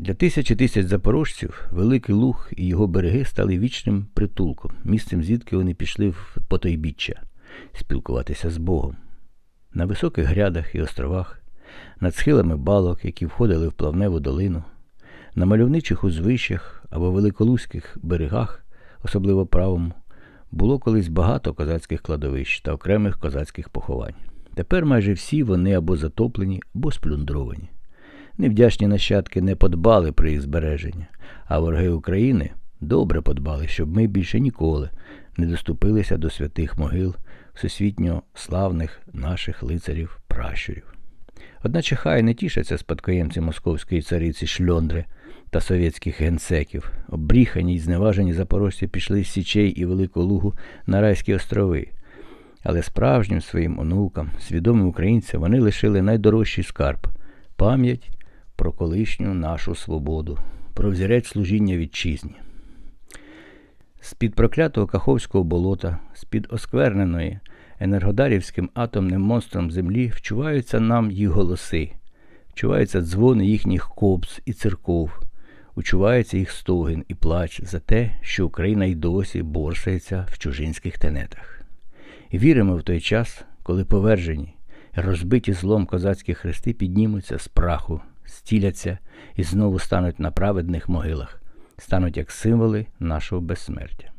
Для тисячі тисяч запорожців Великий Луг і його береги стали вічним притулком, місцем, звідки вони пішли в потойбіччя спілкуватися з Богом. На високих грядах і островах, над схилами балок, які входили в плавневу долину, на мальовничих узвищах або великолузьких берегах, особливо правому, було колись багато козацьких кладовищ та окремих козацьких поховань. Тепер майже всі вони або затоплені, або сплюндровані. Невдячні нащадки не подбали про їх збереження, а вороги України добре подбали, щоб ми більше ніколи не доступилися до святих могил всесвітньо славних наших лицарів пращурів. Одначе хай не тішаться спадкоємці московської цариці Шльондри та совєтських генсеків. Обріхані й зневажені запорожці пішли з Січей і Великого Лугу на Райські острови. Але справжнім своїм онукам, свідомим українцям, вони лишили найдорожчий скарб пам'ять про колишню нашу свободу, про взірець служіння вітчизні. З-під проклятого Каховського болота, з-під оскверненої енергодарівським атомним монстром землі вчуваються нам їх голоси, вчуваються дзвони їхніх кобз і церков, учувається їх стогін і плач за те, що Україна й досі борсається в чужинських тенетах. І віримо в той час, коли повержені, розбиті злом козацькі хрести піднімуться з праху, стіляться і знову стануть на праведних могилах, стануть як символи нашого безсмертя.